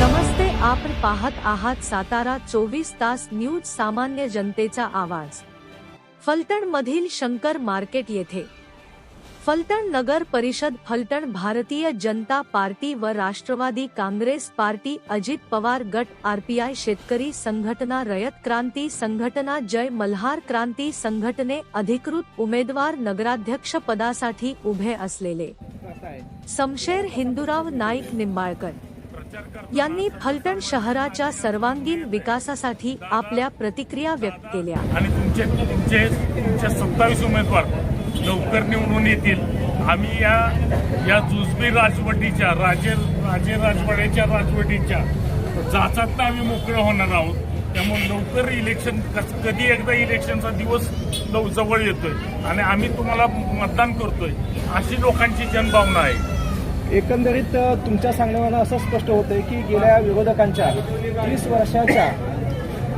नमस्ते आपण पाहत आहात सातारा चोवीस तास न्यूज सामान्य जनतेचा आवाज. फलटण मधील शंकर मार्केट येथे फलटण नगर परिषद फलटण भारतीय जनता पार्टी व राष्ट्रवादी काँग्रेस पार्टी अजित पवार गट आरपीआय शेतकरी संघटना रयत क्रांती संघटना जय मल्हार क्रांती संघटने अधिकृत उमेदवार नगराध्यक्ष पदासाठी उभे असलेले. समशेर हिंदूराव नाईक निंबाळकर. यांनी फलटण शहराच्या सर्वांगीण विकासासाठी आपल्या प्रतिक्रिया व्यक्त केल्या. आणि तुमचे तुमचे तुमचे सत्तावीस उमेदवार लवकर निवडून येतील. आम्ही या या जुजबी राजवटीच्या राजे राजे राजवाड्याच्या राजवटीच्या जाचातनं आम्ही मोकळं होणार आहोत. त्यामुळे लवकर इलेक्शन कस- कधी एकदा इलेक्शनचा दिवस लव जवळ येतोय. आणि आम्ही तुम्हाला मतदान करतोय. अशी लोकांची जनभावना आहे. एकंदरीत तुमच्या सांगण्यावर असं स्पष्ट होतंय की गेल्या विरोधकांच्या तीस वर्षाच्या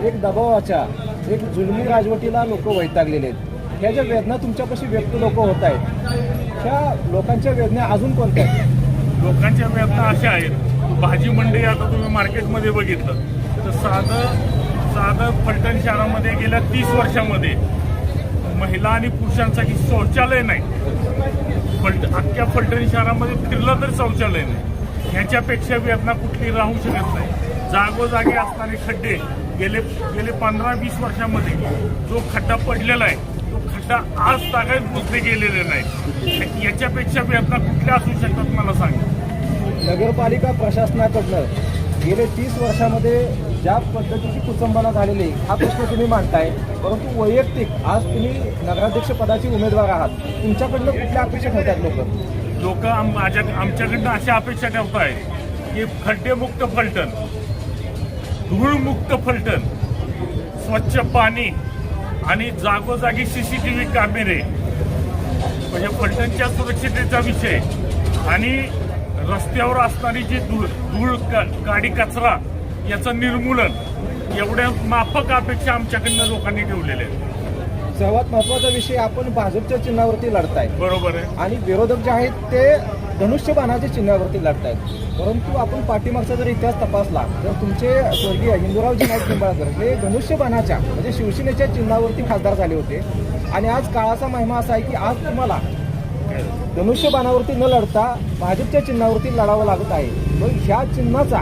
एक दबावाच्या एक जुलमी राजवटीला लोक वैतागलेले आहेत. ह्या ज्या वेदना तुमच्यापाशी व्यक्त लोक होत आहेत ह्या लोकांच्या वेदना अजून कोणत्या आहेत? लोकांच्या वेदना अशा आहेत. भाजी मंडई आता तुम्ही मार्केटमध्ये बघितलं. तर साधं साधं फलटण शहरामध्ये गेल्या तीस वर्षामध्ये महिला आणि पुरुषांसाठी शौचालय नाही. फलट अख्ख्या फलटण शहरामध्ये फिरलं तर शौचालय नाही. ह्याच्यापेक्षा वेदना कुठली राहू शकत नाही. जागोजागी असणारे खड्डे गेले गेले पंधरा वीस वर्षामध्ये जो खड्डा पडलेला आहे खड्डा आज तागायत पुसले गेलेले नाही. याच्यापेक्षा वेदना कुठल्या असू शकतात मला सांगा. नगरपालिका प्रशासनाकडनं गेले तीस वर्षामध्ये ज्या पद्धतीची कुचंबना झालेली आहे, हा प्रश्न तुम्ही मांडताय परंतु वैयक्तिक आज तुम्ही नगराध्यक्ष पदाचे उमेदवार आहात. तुमच्याकडनं कुठल्या अपेक्षा ठेवतात लोक? लोक माझ्या आमच्याकडनं अशा अपेक्षा ठेवत आहेत की खड्डेमुक्त फलटण धूळमुक्त फलटण स्वच्छ पाणी आणि जागोजागी सीसीटीव्ही कॅमेरे म्हणजे पलटणच्या सुरक्षितेचा विषय. आणि रस्त्यावर असणारी जी धूळ धूळ गाडी कचरा याचं निर्मूलन एवढ्या माफक अपेक्षा आमच्याकडनं लोकांनी ठेवलेल्या आहेत. सर्वात महत्त्वाचा विषय आपण भाजपच्या चिन्हावरती लढताय. बरोबर आहे. आणि विरोधक जे आहेत ते धनुष्यबाणाच्या चिन्हावरती लढतायत. परंतु आपण पाठीमागचा जर इतिहास तपासला तर तुमचे स्वर्गीय हिंदूरावजी नाईक निंबाळकर हे धनुष्यबाणाच्या म्हणजे शिवसेनेच्या चिन्हावरती खासदार झाले होते. आणि आज काळाचा महिमा असा आहे की आज तुम्हाला धनुष्यबाणावरती न लढता भाजपच्या चिन्हावरती लढावं लागत आहे. मग ह्या चिन्हाचा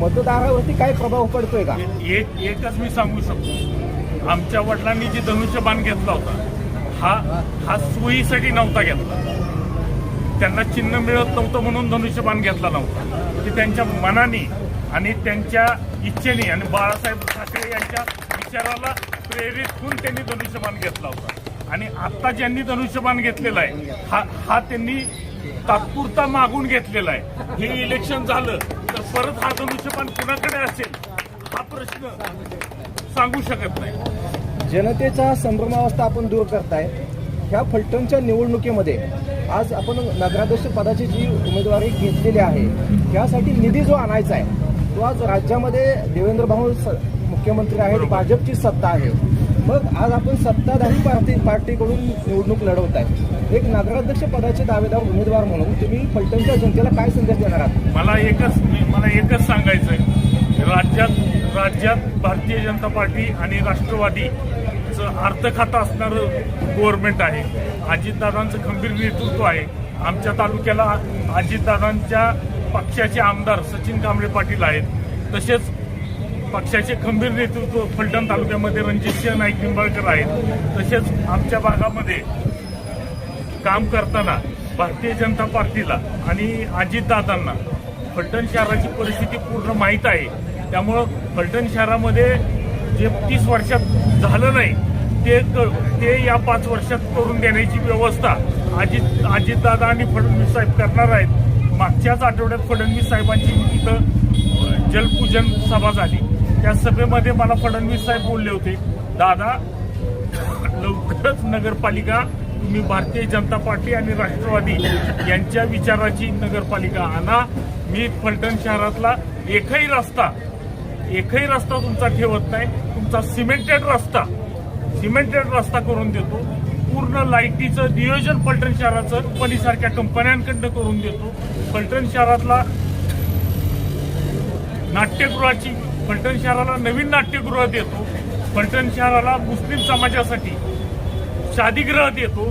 मतदारावरती काय प्रभाव पडतोय का? एक एकच मी सांगू शकतो. आमच्या वडिलांनी जी धनुष्यबाण घेतला होता हा हा सोयीसाठी नव्हता घेतला. त्यांना चिन्ह मिळत नव्हतं म्हणून धनुष्यबाण घेतला नव्हता. की त्यांच्या मनाने आणि त्यांच्या इच्छेने आणि बाळासाहेब ठाकरे यांच्या विचाराला प्रेरित होऊन त्यांनी धनुष्यबाण घेतला होता. आणि आता ज्यांनी धनुष्यबाण घेतलेला आहे हा हा त्यांनी तात्पुरता मागून घेतलेला आहे. हे इलेक्शन झालं तर परत हा धनुष्यबाण कुणाकडे असेल? हा प्रश्न. सांगू शकत नाही. जनतेचा संभ्रमावस्था आपण दूर करताय. ह्या फलटणच्या निवडणुकीमध्ये आज आपण नगराध्यक्ष पदाची जी उमेदवारी घेतलेली आहे त्यासाठी निधी जो आणायचा आहे तो आज राज्यामध्ये देवेंद्र भाऊ मुख्यमंत्री आहेत भाजपची सत्ता आहे. मग आज आपण सत्ताधारी पार्टी पार्टीकडून निवडणूक लढवत आहे. एक नगराध्यक्ष पदाचे दावेदार उमेदवार म्हणून तुम्ही फलटणच्या जनतेला काय संदेश देणार आहात? मला एकच मला एकच सांगायचंय. राज्यात राज्यात भारतीय जनता पार्टी आणि राष्ट्रवादीचं अर्थखातं असणारं गव्हर्नमेंट आहे. अजितदादांचं खंबीर नेतृत्व आहे. आमच्या तालुक्याला अजितदादांच्या पक्षाचे आमदार सचिन कांबळे पाटील आहेत. तसेच पक्षाचे खंबीर नेतृत्व फलटण तालुक्यामध्ये रणजितसिंह नाईक निंबाळकर आहेत. तसेच आमच्या भागामध्ये काम करताना भारतीय जनता पार्टीला आणि अजितदादांना फलटण शहराची परिस्थिती पूर्ण माहीत आहे. त्यामुळं फलटण शहरामध्ये जे तीस वर्षात झालं नाही ते क- ते या पाच वर्षात करून देण्याची व्यवस्था अजित अजितदादा आणि फडणवीस साहेब करणार आहेत. मागच्याच आठवड्यात फडणवीस साहेबांची इथं जलपूजन सभा झाली. त्या सभेमध्ये मला फडणवीस साहेब बोलले होते दादा लवकरच नगरपालिका तुम्ही भारतीय जनता पार्टी आणि राष्ट्रवादी यांच्या विचाराची नगरपालिका आणा. मी फलटण शहरातला एकही रस्ता एकही रस्ता तुमचा ठेवत नाही. तुमचा सिमेंटेड रस्ता सिमेंटेड रस्ता करून देतो. पूर्ण लाईटीचं नियोजन पलटण शहराचं कंपनीसारख्या कंपन्यांकडनं करून देतो. पलटण शहरातला नाट्यगृहाची पलटण शहराला नवीन नाट्यगृह देतो. पलटण शहराला मुस्लिम समाजासाठी शादीगृह देतो.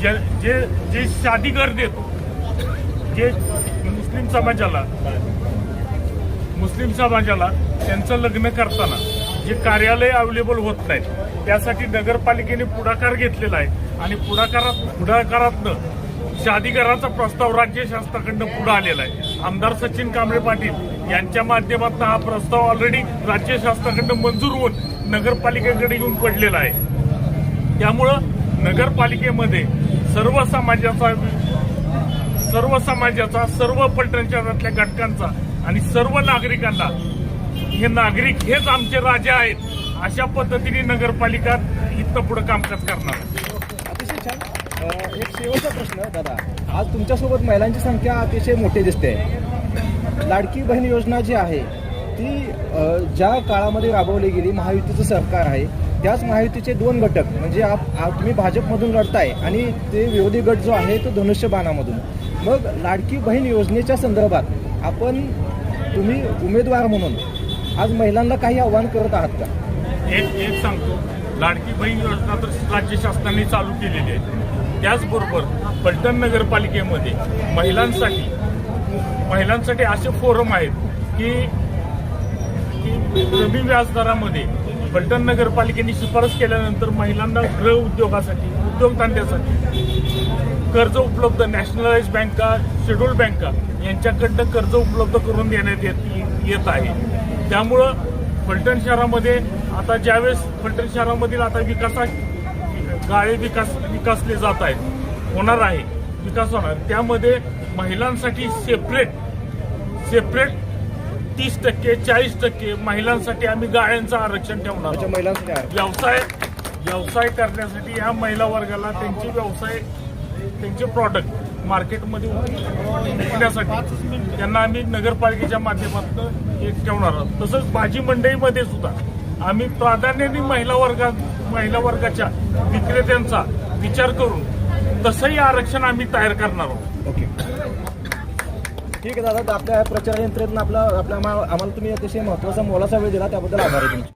जे जे जे शादीघर देतो. जे मुस्लिम समाजाला मुस्लिम समाजाला त्यांचं लग्न करताना जे कार्यालय अवेलेबल होत नाहीत त्यासाठी नगरपालिकेने पुढाकार घेतलेला आहे. आणि पुढाकारात पुढाकारातनं शादीघराचा प्रस्ताव राज्य शासनाकडनं पुढे आलेला आहे. आमदार सचिन कांबळे पाटील यांच्या माध्यमातून हा प्रस्ताव ऑलरेडी राज्य शासनाकडनं मंजूर होऊन नगरपालिकेकडे येऊन पडलेला आहे. त्यामुळं नगरपालिकेमध्ये सर्व समाजाचा सर्व समाजाचा सर्व पलटण शहरातल्या घटकांचा आणि सर्व नागरिकांना हे नागरिक हेच आमचे राजे आहेत अशा पद्धतीने नगरपालिका इथं पुढे कामकाज करणार. अतिशय छान. एक शेवटचा प्रश्न दादा. आज तुमच्यासोबत महिलांची संख्या अतिशय मोठी दिसते. लाडकी बहीण योजना जी आहे ती ज्या काळामध्ये राबवली गेली महायुतीचं सरकार आहे त्याच महायुतीचे दोन घटक म्हणजे आप- तुम्ही भाजपमधून लढताय आणि ते विरोधी गट जो आहे तो धनुष्यबाणामधून. मग लाडकी बहीण योजनेच्या संदर्भात आपण तुम्ही उमेदवार म्हणून आज महिलांना काही आव्हान करत आहात का? एक एक सांगतो. लाडकी बहीण योजना तर राज्य शासनाने चालू केलेली आहे. त्याचबरोबर पलटण नगरपालिकेमध्ये महिलांसाठी महिलांसाठी असे फोरम आहेत की कमी व्याजदरामध्ये पलटण नगरपालिकेने शिफारस केल्यानंतर महिलांना गृह उद्योगासाठी उद्योगधंद्यासाठी कर्ज उपलब्ध नॅशनलाइज बँका शेड्यूल बँका यांच्याकडनं कर्ज उपलब्ध करून देण्यात येत येत आहे. त्यामुळं फलटण शहरामध्ये आता ज्यावेळेस फलटण शहरामधील आता विकासा गाळे विकास विकासले जात आहेत होणार आहे विकास होणार. त्यामध्ये महिलांसाठी सेपरेट सेपरेट तीस टक्के चाळीस टक्के महिलांसाठी आम्ही गाळ्यांचं आरक्षण ठेवणार. व्यवसाय व्यवसाय करण्यासाठी ह्या महिला वर्गाला त्यांचे व्यवसाय त्यांचे प्रॉडक्ट मार्केटमध्ये विकण्यासाठी त्यांना आम्ही नगरपालिकेच्या माध्यमातून हे ठेवणार आहोत. तसंच भाजी मंडईमध्ये सुद्धा आम्ही प्राधान्याने महिला वर्गात महिला वर्गाच्या विक्रेत्यांचा विचार करून तसंही आरक्षण आम्ही तयार करणार आहोत. ओके. ठीक आहे दादा आपल्या प्रचार यंत्रणेतून आपला आपल्या आम्हाला आम्हाला तुम्ही अतिशय महत्त्वाचा मोलाचा वेळ दिला त्याबद्दल आभार आहे तुमचे.